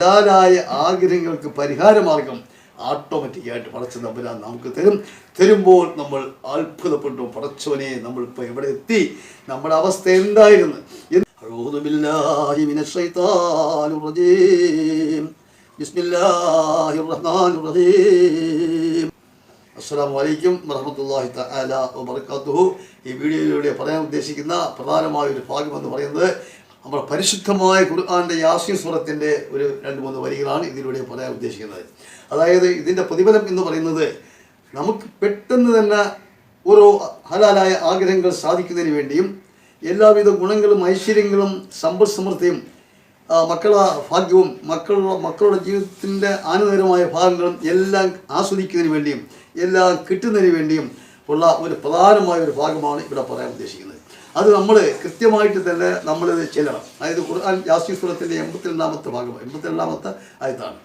പ്രധാനായ ആഗ്രഹങ്ങൾക്ക് പരിഹാരമാർഗം ഓട്ടോമാറ്റിക്കായിട്ട് പടച്ച നമ്പരാൻ നമുക്ക് തരും. തരുമ്പോൾ നമ്മൾ അത്ഭുതപ്പെട്ടു. നമ്മൾ നമ്മളിപ്പോൾ എവിടെ എത്തി? നമ്മുടെ അവസ്ഥ എന്തായിരുന്നു? അസ്സാം വറഹമത്തല്ലാഹി തആല വബറകാതുഹു. ഈ വീഡിയോയിലൂടെ പറയാൻ ഉദ്ദേശിക്കുന്ന പ്രധാനമായ ഒരു ഭാഗം എന്ന് പറയുന്നത് നമ്മുടെ പരിശുദ്ധമായ ഖുർആാന്റെ യാസീൻ സ്വറത്തിന്റെ ഒരു രണ്ട് മൂന്ന് വരികളാണ് ഇതിലൂടെ പറയാൻ ഉദ്ദേശിക്കുന്നത്. അതായത് ഇതിന്റെ പ്രതിഫലം എന്ന് പറയുന്നത് നമുക്ക് പെട്ടെന്ന് തന്നെ ഓരോ ഹലാലായ ആഗ്രഹങ്ങൾ സാധിക്കുന്നതിന് വേണ്ടിയും എല്ലാവിധ ഗുണങ്ങളും ഐശ്വര്യങ്ങളും സമ്പദ് സമൃദ്ധിയും മക്കളുടെ മക്കളെ ഭാഗ്യവും മക്കളുടെ മക്കളുടെ ജീവിതത്തിന്റെ ആനന്ദകരമായ ഭാഗങ്ങളും എല്ലാം ആസ്വദിക്കുന്നതിന് വേണ്ടിയും എല്ലാം കിട്ടുന്നതിന് വേണ്ടിയും ഉള്ള ഒരു പ്രധാനമായ ഒരു ഭാഗമാണ് ഇവിടെ പറയാൻ ഉദ്ദേശിക്കുന്നത്. അത് നമ്മൾ കൃത്യമായിട്ട് തന്നെ നമ്മളിത് ചെല്ലണം. അതായത് ഖുർആൻ യാസീൻ എൺപത്തി എൺപത്തിരണ്ടാമത്തെ ഭാഗം എൺപത്തിരണ്ടാമത്തെ ആയത്താണ്.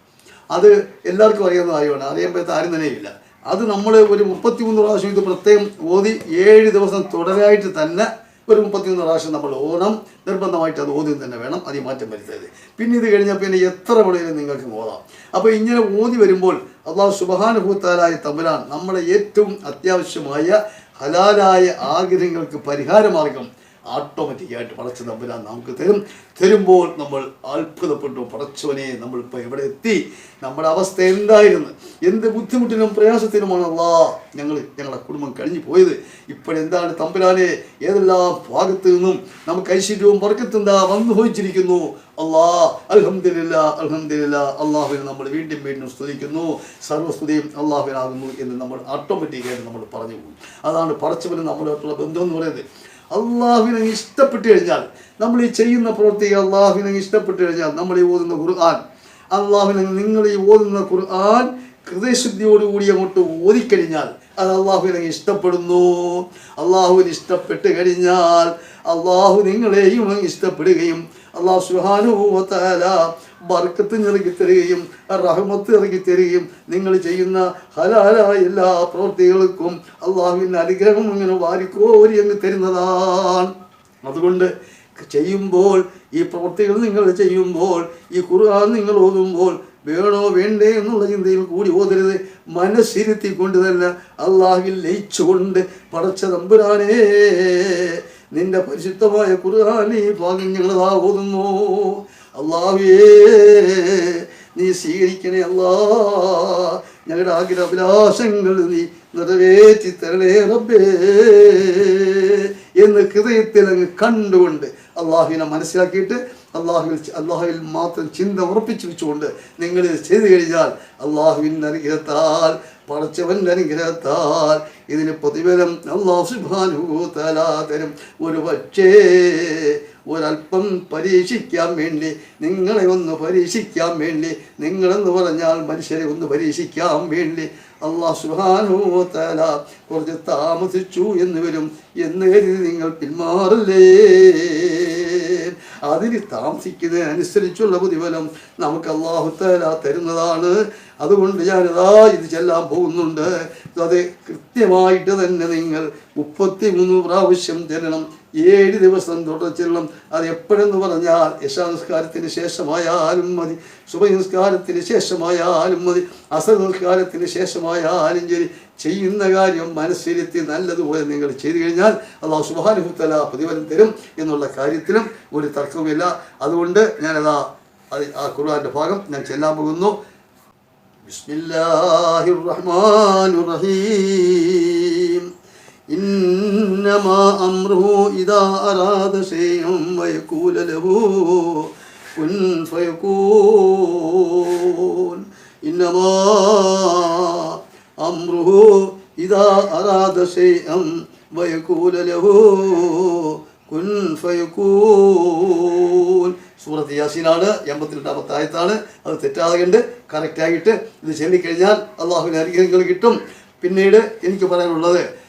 അത് എല്ലാവർക്കും അറിയുന്ന കാര്യമാണ്. അറിയാൻ ആരും തന്നെയില്ല അത് നമ്മൾ ഒരു മുപ്പത്തിമൂന്ന് പ്രാവശ്യം ഇത് പ്രത്യേകം ഓതി ഏഴ് ദിവസം തുടരായിട്ട് തന്നെ ഒരു മുപ്പത്തിമൂന്ന് പ്രാവശ്യം നമ്മൾ ഓണം നിർബന്ധമായിട്ട് അത് ഓതി തന്നെ വേണം. അതിൽ മാറ്റം വരുത്തരുത്. പിന്നെ ഇത് കഴിഞ്ഞാൽ പിന്നെ എത്ര വേണേലും നിങ്ങൾക്ക് ഓതാം. അപ്പോൾ ഇങ്ങനെ ഓതി വരുമ്പോൾ അള്ളാഹു സുബഹാനുഭൂത്താലായ തമ്പുരാൻ നമ്മളെ ഏറ്റവും അത്യാവശ്യമായ ഹലാലായ ആഗ്രഹങ്ങൾക്ക് പരിഹാരമാർഗം ഓട്ടോമാറ്റിക്കായിട്ട് പടച്ച തമ്പുരാൻ നമുക്ക് തരും. തരുമ്പോൾ നമ്മൾ അത്ഭുതപ്പെട്ടു. പടച്ചവനെ നമ്മളിപ്പോൾ എവിടെ എത്തി? നമ്മുടെ അവസ്ഥ എന്തായിരുന്നു? എന്ത് ബുദ്ധിമുട്ടിനും പ്രയാസത്തിനുമാണ് അല്ലാ ഞങ്ങൾ ഞങ്ങളുടെ കുടുംബം കഴിഞ്ഞു പോയത്. ഇപ്പോഴെന്താണ് തമ്പുരാനെ? ഏതെല്ലാം ഭാഗത്തു നിന്നും നമുക്ക് ഐശ്വര്യവും വർഗത്തെന്താ വന്നു ഭവിച്ചിരിക്കുന്നു അള്ളാ അലഹമില്ല അലഹമില്ല അള്ളാഹുവിനെ നമ്മൾ വീണ്ടും വീണ്ടും സ്തുതിക്കുന്നു. സർവസ്തുതിയും അള്ളാഹുവിനാകുന്നു എന്ന് നമ്മൾ ഓട്ടോമാറ്റിക്കായിട്ട് നമ്മൾ പറഞ്ഞു പോകും. അതാണ് പടച്ചവന് നമ്മളായിട്ടുള്ള ബന്ധം എന്ന് പറയുന്നത്. അള്ളാഹുവിനെ ഇഷ്ടപ്പെട്ട് കഴിഞ്ഞാൽ നമ്മൾ ഈ ചെയ്യുന്ന പ്രവൃത്തി അള്ളാഹുവിനെ ഇഷ്ടപ്പെട്ട് കഴിഞ്ഞാൽ നമ്മൾ ഈ ഓതുന്ന ഖുർആൻ അള്ളാഹുവിനെ നിങ്ങൾ ഈ ഓതുന്ന ഖുർആൻ ഹൃദയശുദ്ധിയോടുകൂടി അങ്ങോട്ട് ഓതിക്കഴിഞ്ഞാൽ അത് അള്ളാഹുവിനെ ഇഷ്ടപ്പെടുന്നു. അള്ളാഹുവിന് ഇഷ്ടപ്പെട്ട് കഴിഞ്ഞാൽ അള്ളാഹു നിങ്ങളെയും ഇഷ്ടപ്പെടുകയും അള്ളാഹു സുഹാനുഭൂവത്താല ബർക്കത്ത് ഇറക്കി തരികയും റഹ്മത്ത് ഇറക്കി തരികയും നിങ്ങൾ ചെയ്യുന്ന ഹലാലായ എല്ലാ പ്രവൃത്തികൾക്കും അള്ളാഹുവിന്റെ അനുഗ്രഹം ഇങ്ങനെ വാരിക്കോരി അങ്ങ് തരുന്നതാണ്. അതുകൊണ്ട് ചെയ്യുമ്പോൾ ഈ പ്രവൃത്തികൾ നിങ്ങൾ ചെയ്യുമ്പോൾ ഈ ഖുർആൻ നിങ്ങൾ ഓതുമ്പോൾ വേണോ വേണ്ടേ എന്നുള്ള ചിന്തയിൽ കൂടി ഓതരുത്. മനസ്സിരുത്തിക്കൊണ്ട് തന്നെ അള്ളാഹിൽ ലയിച്ചുകൊണ്ട് പടച്ച തമ്പുരാനേ നിന്റെ പരിശുദ്ധമായ ഖുർആൻ ഈ ഓതുന്നു. അള്ളാഹുവേ നീ സ്വീകരിക്കണേ അല്ലാ. ഞങ്ങളുടെ ആഗ്രഹ അഭിലാഷങ്ങൾ നീ നിറവേറ്റി തരണേ റബ്ബേ. എന്ന് ഹൃദയത്തിൽ അങ്ങ് കണ്ടുകൊണ്ട് അള്ളാഹുവിനെ മനസ്സിലാക്കിയിട്ട് അള്ളാഹുവിൽ അള്ളാഹുവിൽ മാത്രം ചിന്ത ഉറപ്പിച്ചു വെച്ചുകൊണ്ട് നിങ്ങൾ ഇത് ചെയ്തു കഴിഞ്ഞാൽ അള്ളാഹുവിന്റെ അനുഗ്രഹത്താൽ പടച്ചവന്റെ അനുഗ്രഹത്താൽ ഇതിന് പ്രതിഫലം അള്ളാഹു സുബാനുഭൂതല തരും. ഒരു പക്ഷേ ഒരല്പം പരീക്ഷിക്കാൻ വേണ്ടി നിങ്ങളെ ഒന്ന് പരീക്ഷിക്കാൻ വേണ്ടി നിങ്ങളെന്ന് പറഞ്ഞാൽ മനുഷ്യരെ ഒന്ന് പരീക്ഷിക്കാൻ വേണ്ടി അള്ളാഹു സുഹാനുഭൂതല കുറച്ച് താമസിച്ചു എന്ന് വരും. എന്ന് കരുതി നിങ്ങൾ പിന്മാറല്ലേ? അതിന് താമസിക്കുന്നതിനനുസരിച്ചുള്ള പ്രതിഫലം നമുക്ക് അള്ളാഹുത്തല തരുന്നതാണ്. അതുകൊണ്ട് ഞാനിതാ ഇത് ചെല്ലാൻ പോകുന്നുണ്ട്. അത് കൃത്യമായിട്ട് തന്നെ നിങ്ങൾ മുപ്പത്തി മൂന്ന് പ്രാവശ്യം ചെല്ലണം ഏഴ് ദിവസം തുടർച്ചെല്ലാം അത് എപ്പോഴെന്ന് പറഞ്ഞാൽ യശാനസ്കാരത്തിന് ശേഷമായാലും മതി. ശുഭനസ്കാരത്തിന് ശേഷമായാലും മതി. അസർ നമസ്കാരത്തിന് ശേഷമായാലും ശരി. ചെയ്യുന്ന കാര്യം മനസ്സിലെത്തി നല്ലതുപോലെ നിങ്ങൾ ചെയ്തു കഴിഞ്ഞാൽ അള്ളാഹു സുബാനുഭൂത്തല പ്രതിഫലം തരും എന്നുള്ള കാര്യത്തിലും ഒരു തർക്കവുമില്ല. അതുകൊണ്ട് ഞാനതാ ആ ഖുർആാന്റെ ഭാഗം ഞാൻ ചെല്ലാൻ പോകുന്നു. ബിസ്മില്ലാഹിർ റഹ്മാൻ റഹീം. إنما أمره إذا أراد شيئا ويقول له كن فيكون إنما أمره إذا أراد شيئا ويقول له കുൻ ഫയക്കൂൻ സൂറത്ത് യാസീനാണ് എൺപത്തിരണ്ടാമത്തെ ആയത്താണ് അത് തെറ്റാതെ കണ്ട് കറക്റ്റായിട്ട് ഇത് ചൊല്ലിക്കഴിഞ്ഞാൽ അള്ളാഹുവിന് അനുഗ്രഹങ്ങൾ കിട്ടും പിന്നീട് എനിക്ക് പറയാനുള്ളത് ആ,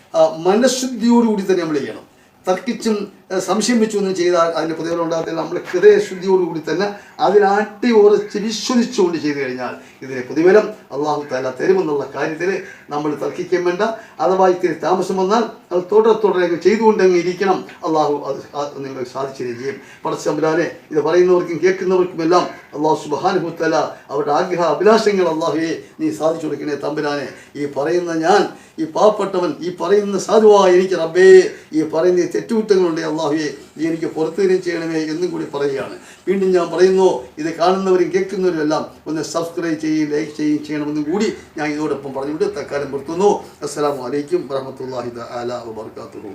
മനഃശുദ്ധിയോടുകൂടി തന്നെ നമ്മൾ ചെയ്യണം. തർക്കിച്ചും വെച്ചു ഒന്നും ചെയ്താൽ അതിന്റെ പ്രതിഫലം ഉണ്ടാകത്തില്ല. നമ്മൾ ഹൃദയശുദ്ധിയോടുകൂടി തന്നെ അതിനാട്ടി ഉറച്ച് വിശ്വസിച്ചുകൊണ്ട് ചെയ്തു കഴിഞ്ഞാൽ ഇതിനെ പ്രതിഫലം അള്ളാഹു തല തരുമെന്നുള്ള കാര്യത്തിൽ നമ്മൾ തർക്കിക്കാൻ വേണ്ട. അഥവാ ഇത്തിരി താമസം വന്നാൽ അത് തുടരെ തുടരെ ചെയ്തുകൊണ്ടെങ്കിൽ ഇരിക്കണം. അള്ളാഹു അത് നിങ്ങൾക്ക് സാധിച്ചു തരികയും ചെയ്യും പടച്ചമ്പരാനെ ഇത് പറയുന്നവർക്കും കേൾക്കുന്നവർക്കും എല്ലാം അള്ളാഹു സുബാനുഭൂത്തല അവരുടെ ആഗ്രഹ അഭിലാഷങ്ങൾ അള്ളാഹുയെ നീ സാധിച്ചു കൊടുക്കണേ തമ്പുരാനെ. ഈ പറയുന്ന ഞാൻ ഈ പാവപ്പെട്ടവൻ ഈ പറയുന്ന സാധുവാ എനിക്ക് റബ്ബേ ഈ പറയുന്ന തെറ്റുകുറ്റങ്ങളുണ്ട് അള്ളാഹുയെ നീ എനിക്ക് പുറത്തുതരും ചെയ്യണമേ എന്നും കൂടി പറയുകയാണ്. വീണ്ടും ഞാൻ പറയുന്നു ഇത് കാണുന്നവരും കേൾക്കുന്നവരും എല്ലാം ഒന്ന് സബ്സ്ക്രൈബ് ചെയ്യുകയും ലൈക്ക് ചെയ്യുകയും ചെയ്യണമെന്നും കൂടി ഞാൻ ഇതോടൊപ്പം പറഞ്ഞുകൊണ്ട് തൽക്കാലം നിർത്തുന്നു. അസ്സാം വലൈക്കും വറഹമത്തല്ലാഹി തആല വബറകാതുഹു.